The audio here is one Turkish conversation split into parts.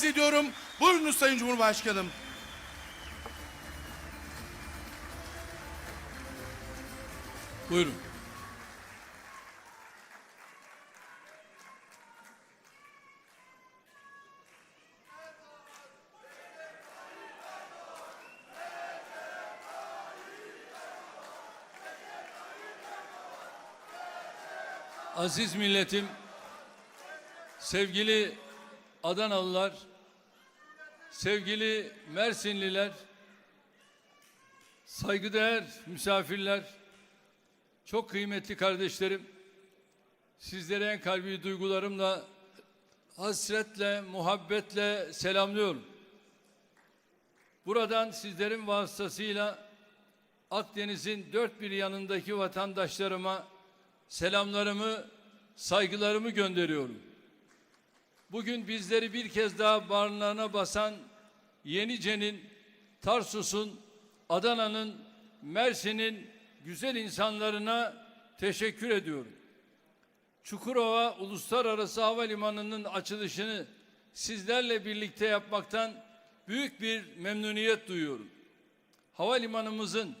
arz ediyorum. Buyurunuz Sayın Cumhurbaşkanım. Buyurun. Aziz milletim, sevgili Adanalılar, sevgili Mersinliler, saygıdeğer misafirler, çok kıymetli kardeşlerim, sizlere en kalbi duygularımla, hasretle, muhabbetle selamlıyorum. Buradan sizlerin vasıtasıyla Akdeniz'in dört bir yanındaki vatandaşlarıma selamlarımı, saygılarımı gönderiyorum. Bugün bizleri bir kez daha bağrlarına basan Yenice'nin, Tarsus'un, Adana'nın, Mersin'in güzel insanlarına teşekkür ediyorum. Çukurova Uluslararası Havalimanı'nın açılışını sizlerle birlikte yapmaktan büyük bir memnuniyet duyuyorum. Havalimanımızın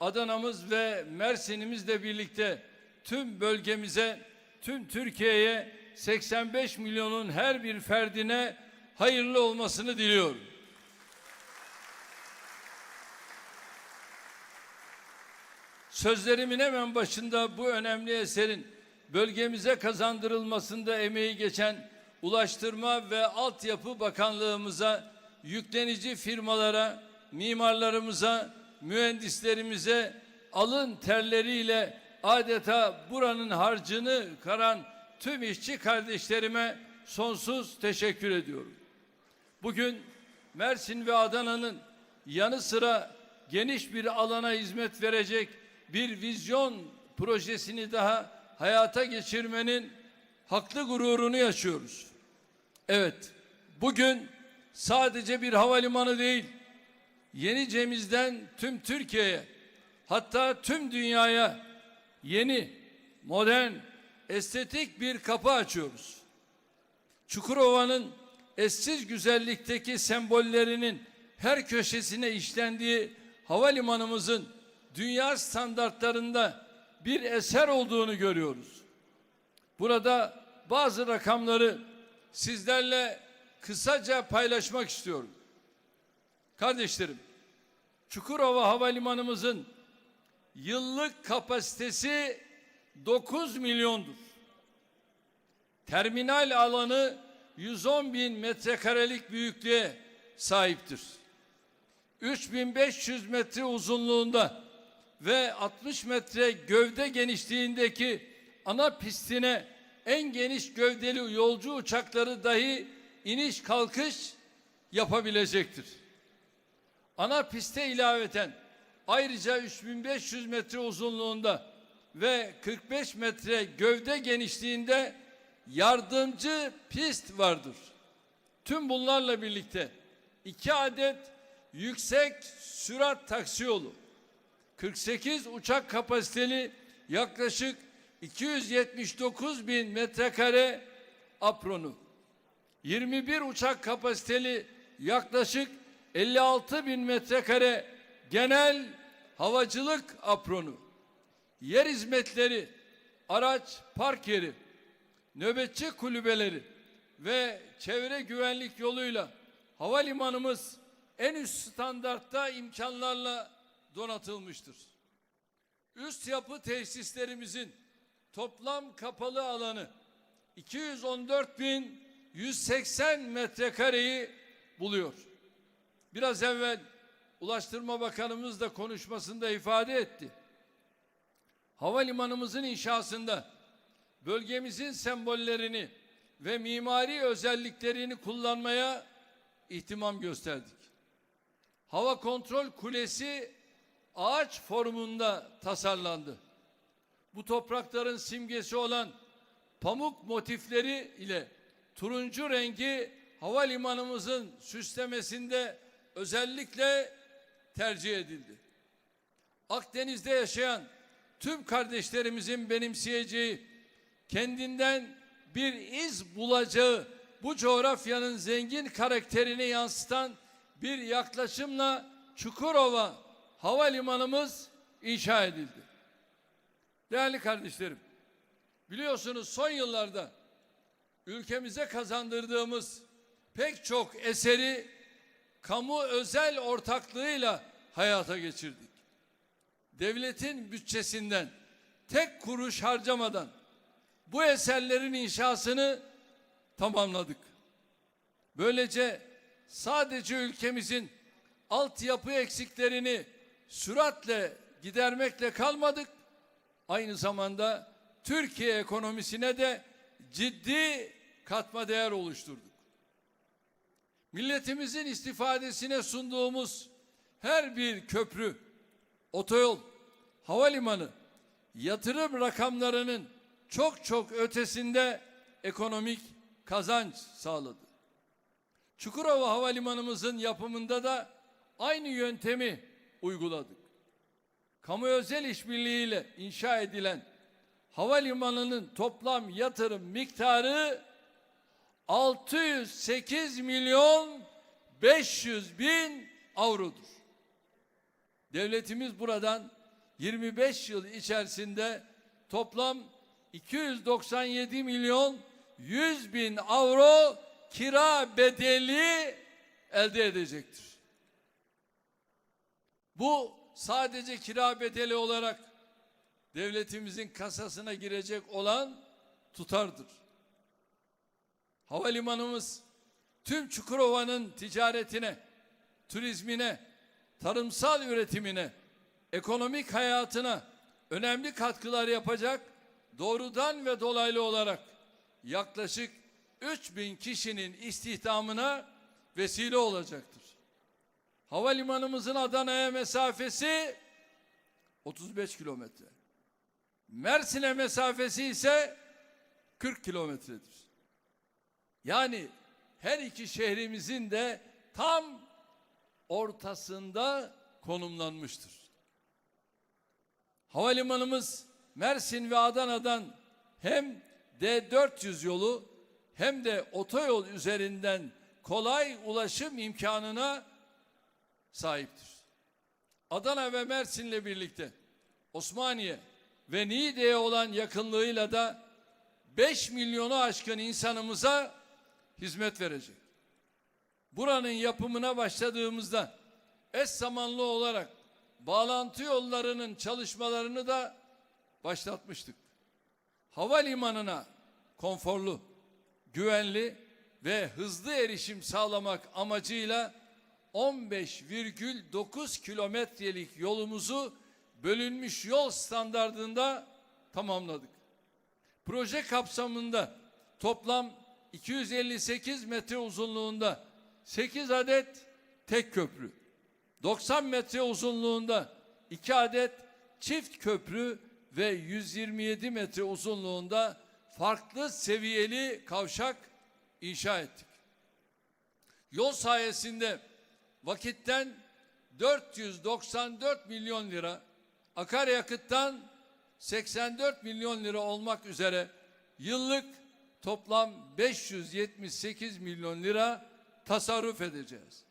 Adana'mız ve Mersin'imizle birlikte tüm bölgemize, tüm Türkiye'ye 85 milyonun her bir ferdine hayırlı olmasını diliyorum. Sözlerimin hemen başında bu önemli eserin bölgemize kazandırılmasında emeği geçen Ulaştırma ve Altyapı Bakanlığımıza, yüklenici firmalara, mimarlarımıza, mühendislerimize alın terleriyle adeta buranın harcını karan tüm işçi kardeşlerime sonsuz teşekkür ediyorum. Bugün Mersin ve Adana'nın yanı sıra geniş bir alana hizmet verecek bir vizyon projesini daha hayata geçirmenin haklı gururunu yaşıyoruz. Evet, bugün sadece bir havalimanı değil, Yenice'mizden tüm Türkiye'ye, hatta tüm dünyaya yeni, modern, estetik bir kapı açıyoruz. Çukurova'nın eşsiz güzellikteki sembollerinin her köşesine işlendiği havalimanımızın dünya standartlarında bir eser olduğunu görüyoruz. Burada bazı rakamları sizlerle kısaca paylaşmak istiyorum. Kardeşlerim, Çukurova Havalimanımızın yıllık kapasitesi 9 milyondur. Terminal alanı 110 bin metrekarelik büyüklüğe sahiptir. 3500 metre uzunluğunda ve 60 metre gövde genişliğindeki ana pistine en geniş gövdeli yolcu uçakları dahi iniş kalkış yapabilecektir. Ana piste ilaveten ayrıca 3500 metre uzunluğunda ve 45 metre gövde genişliğinde yardımcı pist vardır. Tüm bunlarla birlikte iki adet yüksek sürat taksi yolu, 48 uçak kapasiteli yaklaşık 279 bin metrekare apronu, 21 uçak kapasiteli yaklaşık 56 bin metrekare genel havacılık apronu, yer hizmetleri, araç park yeri, nöbetçi kulübeleri ve çevre güvenlik yoluyla havalimanımız en üst standartta imkanlarla donatılmıştır. Üst yapı tesislerimizin toplam kapalı alanı 214.180 metrekareyi buluyor. Biraz evvel Ulaştırma Bakanımız da konuşmasında ifade etti. Havalimanımızın inşasında bölgemizin sembollerini ve mimari özelliklerini kullanmaya ihtimam gösterdik. Hava kontrol kulesi ağaç formunda tasarlandı. Bu toprakların simgesi olan pamuk motifleri ile turuncu rengi havalimanımızın süslemesinde özellikle tercih edildi. Akdeniz'de yaşayan tüm kardeşlerimizin benimseyeceği, kendinden bir iz bulacağı bu coğrafyanın zengin karakterini yansıtan bir yaklaşımla Çukurova Havalimanımız inşa edildi. Değerli kardeşlerim, biliyorsunuz son yıllarda ülkemize kazandırdığımız pek çok eseri kamu özel ortaklığıyla hayata geçirdik. Devletin bütçesinden tek kuruş harcamadan bu eserlerin inşasını tamamladık. Böylece sadece ülkemizin altyapı eksiklerini süratle gidermekle kalmadık. Aynı zamanda Türkiye ekonomisine de ciddi katma değer oluşturduk. Milletimizin istifadesine sunduğumuz her bir köprü, otoyol, havalimanı yatırım rakamlarının çok çok ötesinde ekonomik kazanç sağladı. Çukurova Havalimanımızın yapımında da aynı yöntemi uyguladık. Kamu özel işbirliğiyle inşa edilen havalimanının toplam yatırım miktarı 608 milyon 500 bin avrodur. Devletimiz buradan 25 yıl içerisinde toplam 297 milyon 100 bin avro kira bedeli elde edecektir. Bu sadece kira bedeli olarak devletimizin kasasına girecek olan tutardır. Havalimanımız tüm Çukurova'nın ticaretine, turizmine, tarımsal üretimine, ekonomik hayatına önemli katkılar yapacak doğrudan ve dolaylı olarak yaklaşık 3000 kişinin istihdamına vesile olacaktır. Havalimanımızın Adana'ya mesafesi 35 kilometre. Mersin'e mesafesi ise 40 kilometredir. Yani her iki şehrimizin de tam ortasında konumlanmıştır. Havalimanımız Mersin ve Adana'dan hem D400 yolu hem de otoyol üzerinden kolay ulaşım imkanına sahiptir. Adana ve Mersin'le birlikte Osmaniye ve Niğde'ye olan yakınlığıyla da 5 milyonu aşkın insanımıza hizmet verecek. Buranın yapımına başladığımızda eş zamanlı olarak bağlantı yollarının çalışmalarını da başlatmıştık. Havalimanına konforlu, güvenli ve hızlı erişim sağlamak amacıyla 15,9 kilometrelik yolumuzu bölünmüş yol standardında tamamladık. Proje kapsamında toplam 258 metre uzunluğunda 8 adet tek köprü, 90 metre uzunluğunda 2 adet çift köprü ve 127 metre uzunluğunda farklı seviyeli kavşak inşa ettik. Yol sayesinde vakitten 494 milyon lira, akaryakıttan 84 milyon lira olmak üzere yıllık toplam 578 milyon lira tasarruf edeceğiz.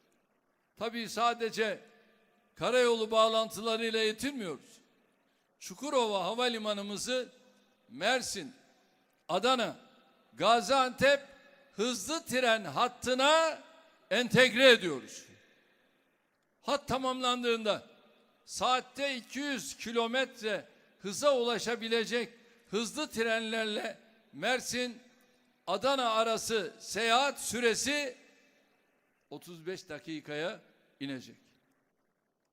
Tabii sadece karayolu bağlantılarıyla yetinmiyoruz. Çukurova Havalimanımızı Mersin, Adana, Gaziantep hızlı tren hattına entegre ediyoruz. Hat tamamlandığında saatte 200 kilometre hıza ulaşabilecek hızlı trenlerle Mersin Adana arası seyahat süresi 35 dakikaya inecek.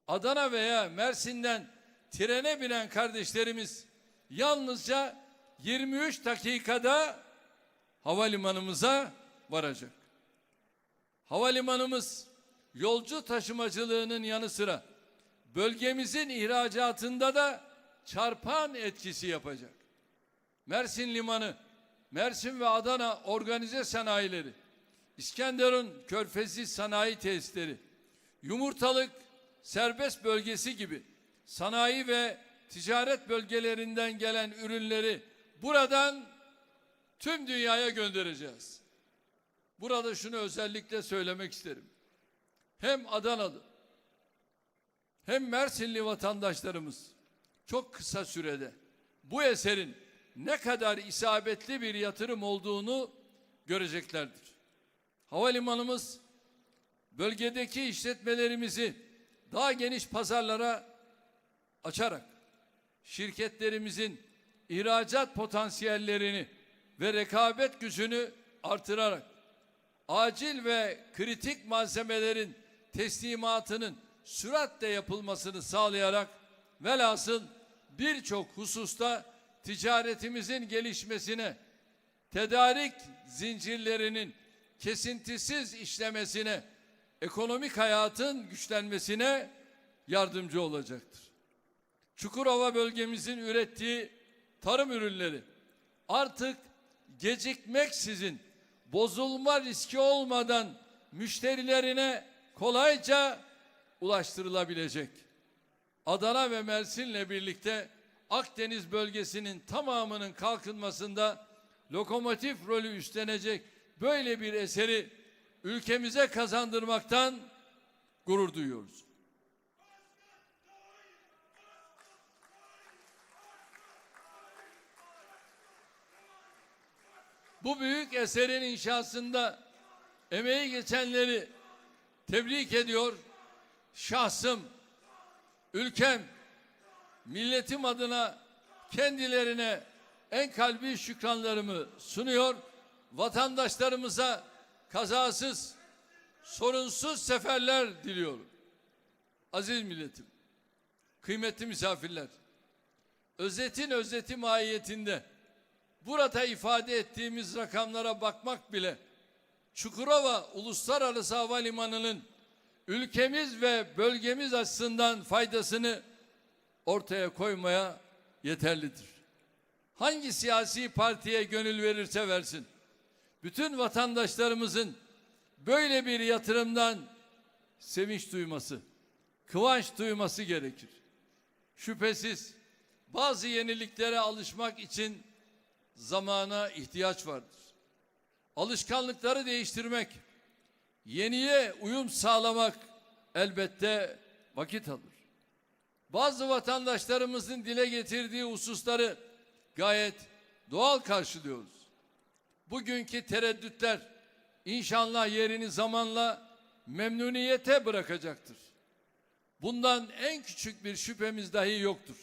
Adana veya Mersin'den trene binen kardeşlerimiz yalnızca 23 dakikada havalimanımıza varacak. Havalimanımız yolcu taşımacılığının yanı sıra bölgemizin ihracatında da çarpan etkisi yapacak. Mersin Limanı, Mersin ve Adana organize sanayileri, İskenderun Körfezi Sanayi Tesisleri, Yumurtalık Serbest Bölgesi gibi sanayi ve ticaret bölgelerinden gelen ürünleri buradan tüm dünyaya göndereceğiz. burada şunu özellikle söylemek isterim. Hem Adanalı hem Mersinli vatandaşlarımız çok kısa sürede bu eserin ne kadar isabetli bir yatırım olduğunu göreceklerdir. Havalimanımız bölgedeki işletmelerimizi daha geniş pazarlara açarak şirketlerimizin ihracat potansiyellerini ve rekabet gücünü artırarak acil ve kritik malzemelerin teslimatının süratle yapılmasını sağlayarak velhasıl birçok hususta ticaretimizin gelişmesine, tedarik zincirlerinin kesintisiz işlemesine, ekonomik hayatın güçlenmesine yardımcı olacaktır. Çukurova bölgemizin ürettiği tarım ürünleri artık gecikmeksizin bozulma riski olmadan müşterilerine kolayca ulaştırılabilecek. Adana ve Mersin'le birlikte Akdeniz bölgesinin tamamının kalkınmasında lokomotif rolü üstlenecek böyle bir eseri ülkemize kazandırmaktan gurur duyuyoruz. Bu büyük eserin inşasında emeği geçenleri tebrik ediyor. Şahsım, ülkem, milletim adına kendilerine en kalbi şükranlarımı sunuyor. Vatandaşlarımıza kazasız, sorunsuz seferler diliyorum. Aziz milletim, kıymetli misafirler, özetin özeti mahiyetinde burada ifade ettiğimiz rakamlara bakmak bile Çukurova Uluslararası Havalimanı'nın ülkemiz ve bölgemiz açısından faydasını ortaya koymaya yeterlidir. Hangi siyasi partiye gönül verirse versin, bütün vatandaşlarımızın böyle bir yatırımdan sevinç duyması, kıvanç duyması gerekir. Şüphesiz bazı yeniliklere alışmak için zamana ihtiyaç vardır. Alışkanlıkları değiştirmek, yeniye uyum sağlamak elbette vakit alır. Bazı vatandaşlarımızın dile getirdiği hususları gayet doğal karşılıyoruz. Bugünkü tereddütler inşallah yerini zamanla memnuniyete bırakacaktır. Bundan en küçük bir şüphemiz dahi yoktur.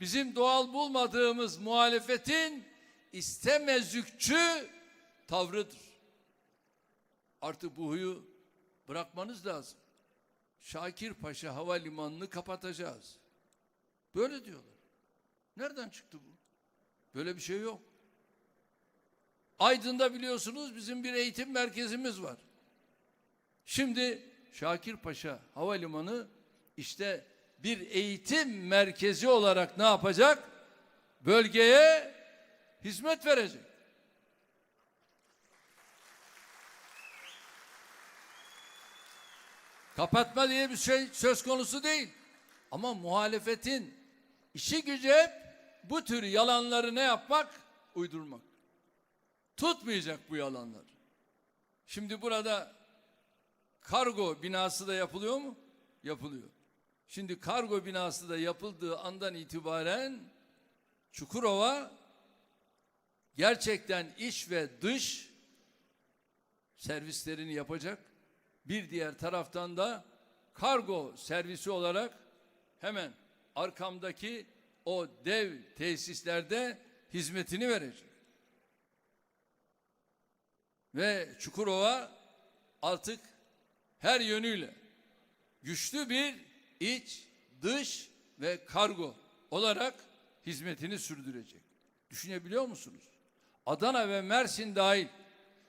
Bizim doğal bulmadığımız muhalefetin istemezlikçü tavrıdır. Artık bu huyu bırakmanız lazım. Şakir Paşa Havalimanı'nı kapatacağız. Böyle diyorlar. Nereden çıktı bu? Böyle bir şey yok. Aydın'da biliyorsunuz bizim bir eğitim merkezimiz var. Şimdi Şakir Paşa Havalimanı işte bir eğitim merkezi olarak ne yapacak? Bölgeye hizmet verecek. Kapatma diye bir şey söz konusu değil. Ama muhalefetin işi gücü hep bu tür yalanları ne yapmak? Uydurmak. Tutmayacak bu yalanlar. Şimdi burada kargo binası da yapılıyor mu? Yapılıyor. Şimdi kargo binası da yapıldığı andan itibaren Çukurova gerçekten iç ve dış servislerini yapacak. Bir diğer taraftan da kargo servisi olarak hemen arkamdaki o dev tesislerde hizmetini verecek. Ve Çukurova artık her yönüyle güçlü bir iç, dış ve kargo olarak hizmetini sürdürecek. Düşünebiliyor musunuz? Adana ve Mersin dahil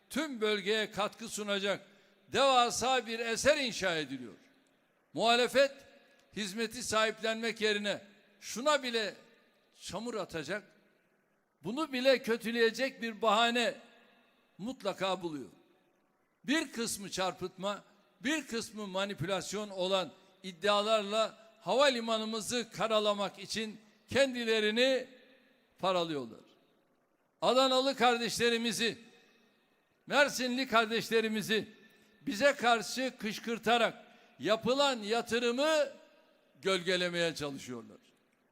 tüm bölgeye katkı sunacak devasa bir eser inşa ediliyor. Muhalefet hizmeti sahiplenmek yerine şuna bile çamur atacak, bunu bile kötüleyecek bir bahane mutlaka buluyor. Bir kısmı çarpıtma, bir kısmı manipülasyon olan iddialarla havalimanımızı karalamak için kendilerini paralıyorlar. Adanalı kardeşlerimizi Mersinli kardeşlerimizi bize karşı kışkırtarak yapılan yatırımı gölgelemeye çalışıyorlar.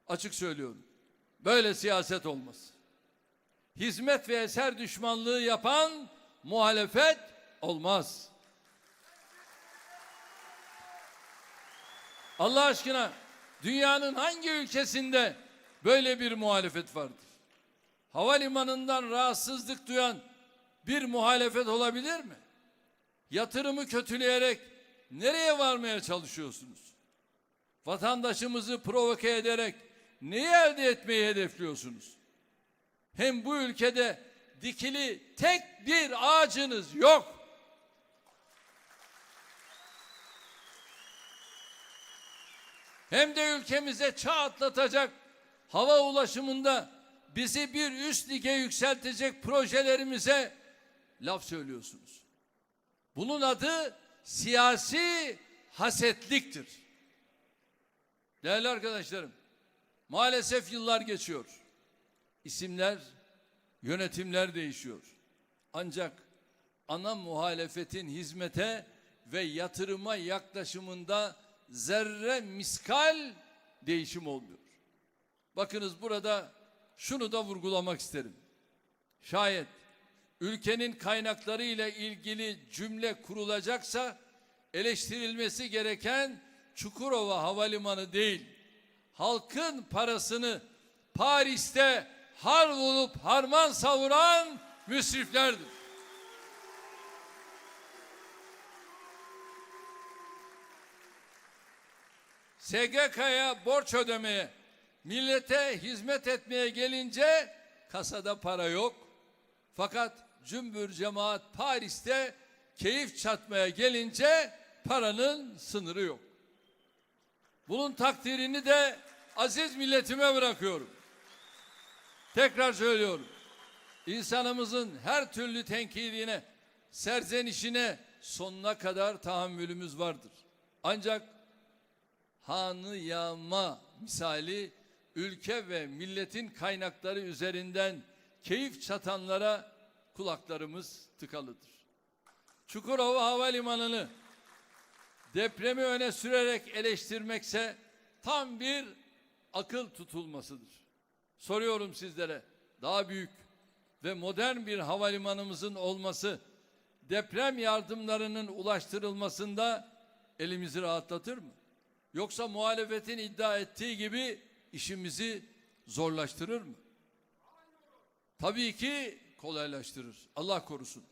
Açık söylüyorum. Böyle siyaset olmaz. Hizmet ve eser düşmanlığı yapan muhalefet olmaz. Allah aşkına dünyanın hangi ülkesinde böyle bir muhalefet vardır? Havalimanından rahatsızlık duyan bir muhalefet olabilir mi? Yatırımı kötüleyerek nereye varmaya çalışıyorsunuz? Vatandaşımızı provoke ederek neyi elde etmeyi hedefliyorsunuz? Hem bu ülkede dikili tek bir ağacınız yok. Hem de ülkemize çağ atlatacak hava ulaşımında bizi bir üst lige yükseltecek projelerimize laf söylüyorsunuz. Bunun adı siyasi hasetliktir. Değerli arkadaşlarım, maalesef yıllar geçiyor. İsimler, yönetimler değişiyor. Ancak ana muhalefetin hizmete ve yatırıma yaklaşımında zerre miskal değişim olmuyor. Bakınız burada şunu da vurgulamak isterim. Şayet ülkenin kaynakları ile ilgili cümle kurulacaksa eleştirilmesi gereken Çukurova Havalimanı değil, halkın parasını Paris'te har olup harman savuran müsriflerdir. SGK'ya borç ödemeye, millete hizmet etmeye gelince kasada para yok. Fakat cümbür cemaat Paris'te keyif çatmaya gelince paranın sınırı yok. Bunun takdirini de aziz milletime bırakıyorum. Tekrar söylüyorum. İnsanımızın her türlü tenkidine, serzenişine sonuna kadar tahammülümüz vardır. Ancak hanı yağma misali ülke ve milletin kaynakları üzerinden keyif çatanlara kulaklarımız tıkalıdır. Çukurova Havalimanı'nı depremi öne sürerek eleştirmekse tam bir akıl tutulmasıdır. Soruyorum sizlere daha büyük ve modern bir havalimanımızın olması deprem yardımlarının ulaştırılmasında elimizi rahatlatır mı? Yoksa muhalefetin iddia ettiği gibi işimizi zorlaştırır mı? Tabii ki kolaylaştırır. Allah korusun.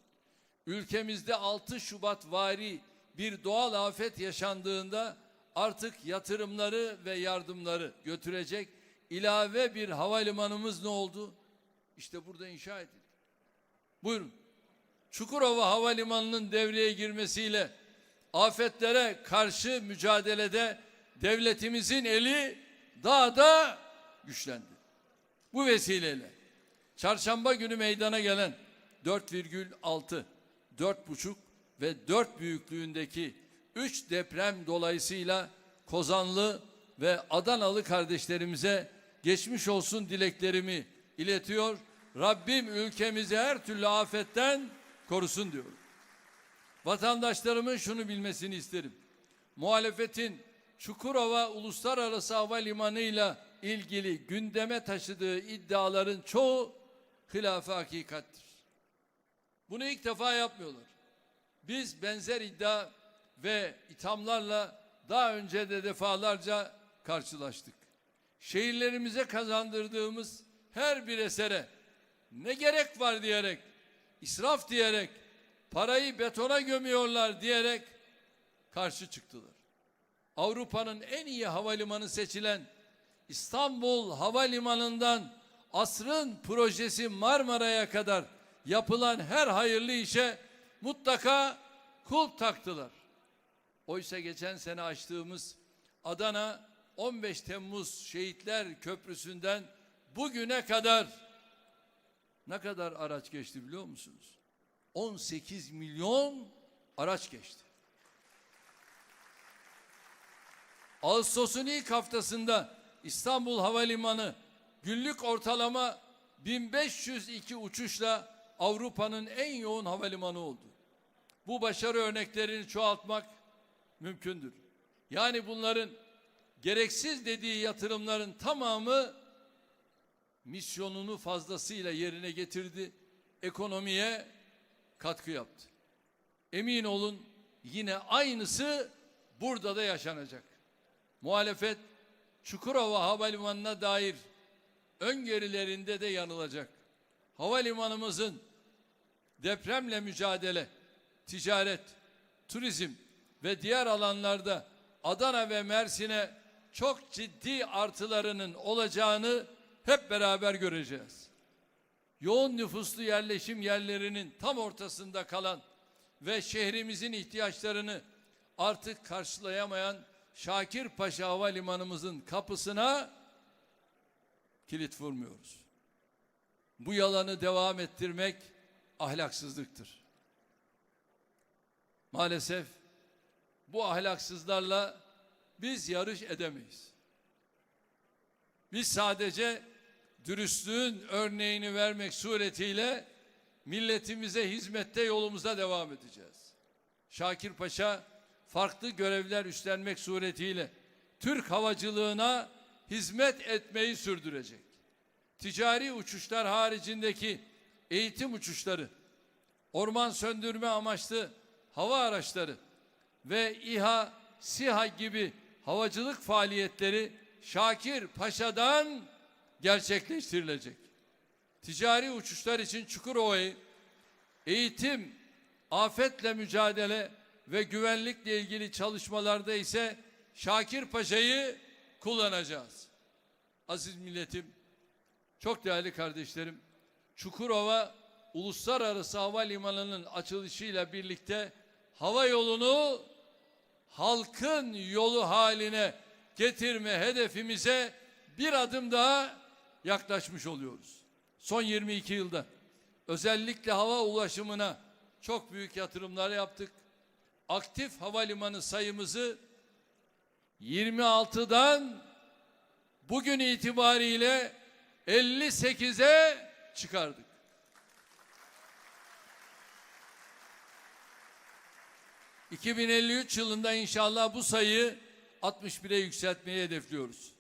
Ülkemizde 6 Şubat vari bir doğal afet yaşandığında artık yatırımları ve yardımları götürecek ilave bir havalimanımız ne oldu? İşte burada inşa edildi. Buyurun. Çukurova Havalimanı'nın devreye girmesiyle afetlere karşı mücadelede devletimizin eli daha da güçlendi. Bu vesileyle çarşamba günü meydana gelen 4,6, 4,5 ve 4 büyüklüğündeki 3 deprem dolayısıyla Kozanlı ve Adanalı kardeşlerimize geçmiş olsun dileklerimi iletiyor. Rabbim ülkemizi her türlü afetten korusun diyorum. Vatandaşlarımın şunu bilmesini isterim. Muhalefetin Çukurova Uluslararası Havalimanı ile ilgili gündeme taşıdığı iddiaların çoğu hilaf hakikattir. Bunu ilk defa yapmıyorlar. Biz benzer iddia ve ithamlarla daha önce de defalarca karşılaştık. Şehirlerimize kazandırdığımız her bir esere ne gerek var diyerek, israf diyerek, parayı betona gömüyorlar diyerek karşı çıktılar. Avrupa'nın en iyi havalimanı seçilen İstanbul Havalimanı'ndan asrın projesi Marmara'ya kadar yapılan her hayırlı işe mutlaka kulp taktılar. Oysa geçen sene açtığımız Adana 15 Temmuz Şehitler Köprüsü'nden bugüne kadar ne kadar araç geçti biliyor musunuz? 18 milyon araç geçti. Ağustos'un ilk haftasında İstanbul Havalimanı günlük ortalama 1502 uçuşla Avrupa'nın en yoğun havalimanı oldu. Bu başarı örneklerini çoğaltmak mümkündür. Yani bunların gereksiz dediği yatırımların tamamı misyonunu fazlasıyla yerine getirdi. Ekonomiye katkı yaptı. Emin olun yine aynısı burada da yaşanacak. Muhalefet Çukurova Havalimanı'na dair öngörülerinde de yanılacak. Havalimanımızın depremle mücadele, ticaret, turizm ve diğer alanlarda Adana ve Mersin'e çok ciddi artılarının olacağını hep beraber göreceğiz. Yoğun nüfuslu yerleşim yerlerinin tam ortasında kalan ve şehrimizin ihtiyaçlarını artık karşılayamayan Şakirpaşa Havalimanımızın kapısına kilit vurmuyoruz. Bu yalanı devam ettirmek ahlaksızlıktır. Maalesef bu ahlaksızlarla biz yarış edemeyiz. Biz sadece dürüstlüğün örneğini vermek suretiyle milletimize hizmette yolumuza devam edeceğiz. Şakir Paşa farklı görevler üstlenmek suretiyle Türk havacılığına hizmet etmeyi sürdürecek. Ticari uçuşlar haricindeki eğitim uçuşları, orman söndürme amaçlı hava araçları ve İHA, SİHA gibi havacılık faaliyetleri Şakir Paşa'dan gerçekleştirilecek. Ticari uçuşlar için Çukurova'yı eğitim, afetle mücadele ve güvenlikle ilgili çalışmalarda ise Şakir Paşa'yı kullanacağız. Aziz milletim, çok değerli kardeşlerim, Çukurova Uluslararası Havalimanı'nın açılışıyla birlikte hava yolunu halkın yolu haline getirme hedefimize bir adım daha yaklaşmış oluyoruz. Son 22 yılda özellikle hava ulaşımına çok büyük yatırımlar yaptık. Aktif havalimanı sayımızı 26'dan bugün itibariyle 58'e çıkardık. ...2053 yılında inşallah bu sayıyı 61'e yükseltmeyi hedefliyoruz.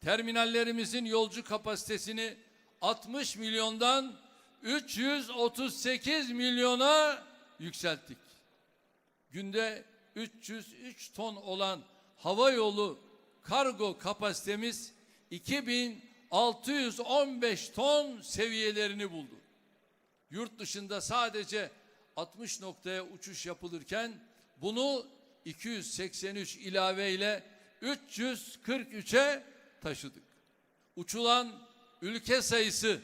Terminallerimizin yolcu kapasitesini 60 milyondan 338 milyona yükselttik. Günde 303 ton olan hava yolu kargo kapasitemiz 2615 ton seviyelerini buldu. Yurt dışında sadece 60 noktaya uçuş yapılırken bunu 283 ilave ile 343'e taşıdık. Uçulan ülke sayısı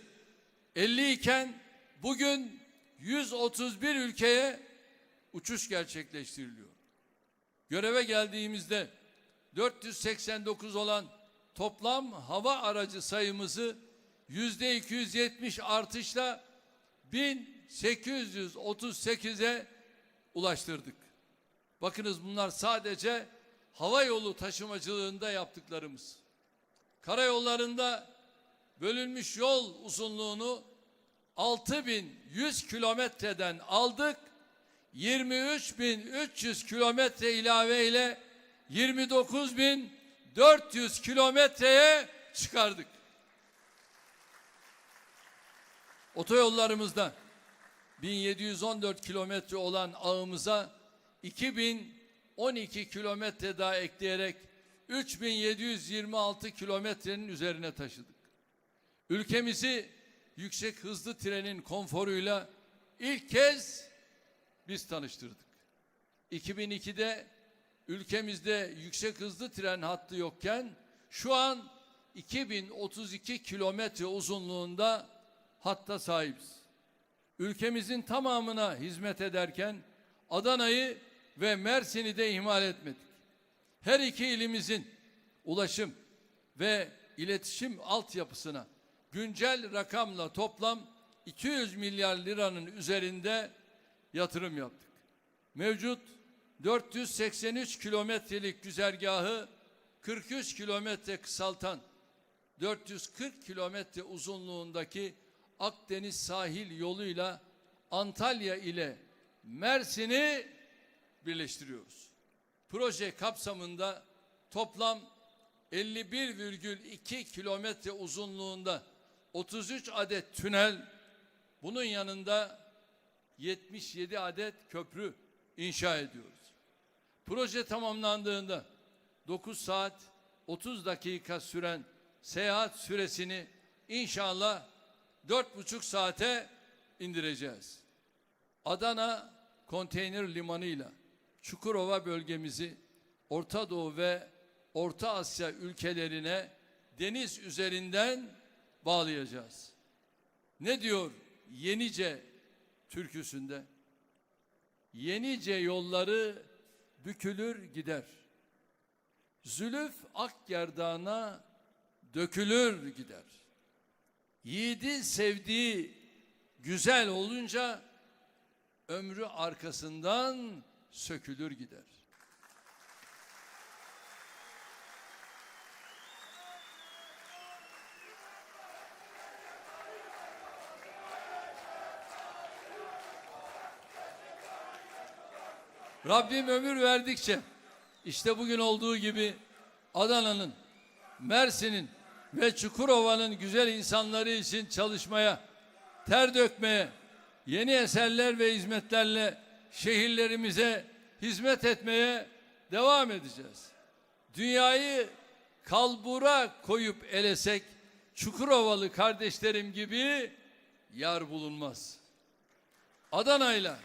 50 iken bugün 131 ülkeye uçuş gerçekleştiriliyor. Göreve geldiğimizde 489 olan toplam hava aracı sayımızı yüzde 270 artışla 1838'e ulaştırdık. Bakınız bunlar sadece hava yolu taşımacılığında yaptıklarımız. Karayollarında bölünmüş yol uzunluğunu 6100 kilometreden aldık. 23300 kilometre ilave ile 29400 kilometreye çıkardık. Otoyollarımızda 1714 kilometre olan ağımıza 2012 kilometre daha ekleyerek 3726 kilometrenin üzerine taşıdık. Ülkemizi yüksek hızlı trenin konforuyla ilk kez biz tanıştırdık. 2002'de ülkemizde yüksek hızlı tren hattı yokken şu an 2032 kilometre uzunluğunda hatta sahibiz. Ülkemizin tamamına hizmet ederken Adana'yı ve Mersin'i de ihmal etmedik. Her iki ilimizin ulaşım ve iletişim altyapısına güncel rakamla toplam 200 milyar liranın üzerinde yatırım yaptık. Mevcut 483 kilometrelik güzergahı 43 kilometre kısaltan 440 kilometre uzunluğundaki Akdeniz sahil yoluyla Antalya ile Mersin'i birleştiriyoruz. Proje kapsamında toplam 51,2 kilometre uzunluğunda 33 adet tünel, bunun yanında 77 adet köprü inşa ediyoruz. Proje tamamlandığında 9 saat 30 dakika süren seyahat süresini inşallah 4,5 saate indireceğiz. Adana konteyner limanıyla Çukurova bölgemizi Orta Doğu ve Orta Asya ülkelerine deniz üzerinden bağlayacağız. Ne diyor Yenice türküsünde? Yenice yolları bükülür gider. Zülüf ak gerdana dökülür gider. Yiğidi sevdiği güzel olunca ömrü arkasından sökülür gider. Rabbim ömür verdikçe işte bugün olduğu gibi Adana'nın, Mersin'in ve Çukurova'nın güzel insanları için çalışmaya, ter dökmeye, yeni eserler ve hizmetlerle şehirlerimize hizmet etmeye devam edeceğiz. Dünyayı kalbura koyup elesek Çukurovalı kardeşlerim gibi yar bulunmaz. Adana'yla,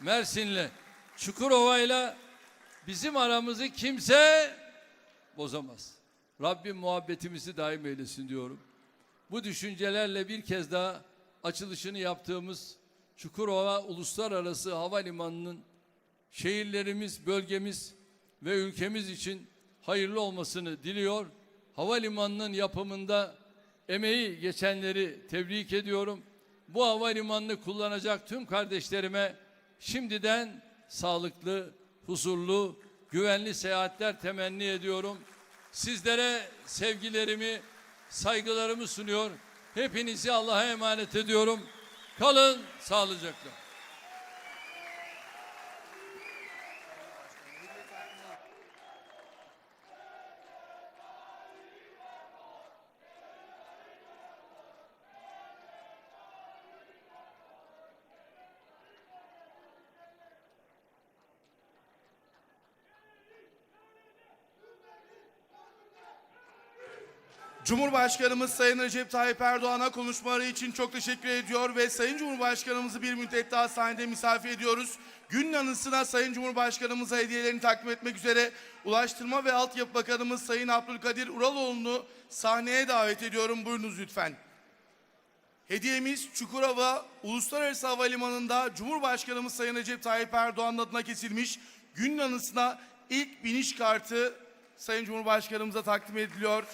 Mersin'le, Çukurova'yla bizim aramızı kimse bozamaz. Rabbim muhabbetimizi daim eylesin diyorum. Bu düşüncelerle bir kez daha açılışını yaptığımız Çukurova Uluslararası Havalimanı'nın şehirlerimiz, bölgemiz ve ülkemiz için hayırlı olmasını diliyor. Havalimanının yapımında emeği geçenleri tebrik ediyorum. Bu havalimanını kullanacak tüm kardeşlerime şimdiden sağlıklı, huzurlu, güvenli seyahatler temenni ediyorum. Sizlere sevgilerimi, saygılarımı sunuyor. Hepinizi Allah'a emanet ediyorum. Kalın sağlıcakla. Cumhurbaşkanımız Sayın Recep Tayyip Erdoğan'a konuşmaları için çok teşekkür ediyor ve Sayın Cumhurbaşkanımızı bir müddet daha sahnede misafir ediyoruz. Günün anısına Sayın Cumhurbaşkanımıza hediyelerini takdim etmek üzere Ulaştırma ve Altyapı Bakanımız Sayın Abdülkadir Uraloğlu'nu sahneye davet ediyorum. Buyurunuz lütfen. Hediyemiz Çukurova Uluslararası Havalimanı'nda Cumhurbaşkanımız Sayın Recep Tayyip Erdoğan'ın adına kesilmiş günün anısına ilk biniş kartı Sayın Cumhurbaşkanımıza takdim ediliyor.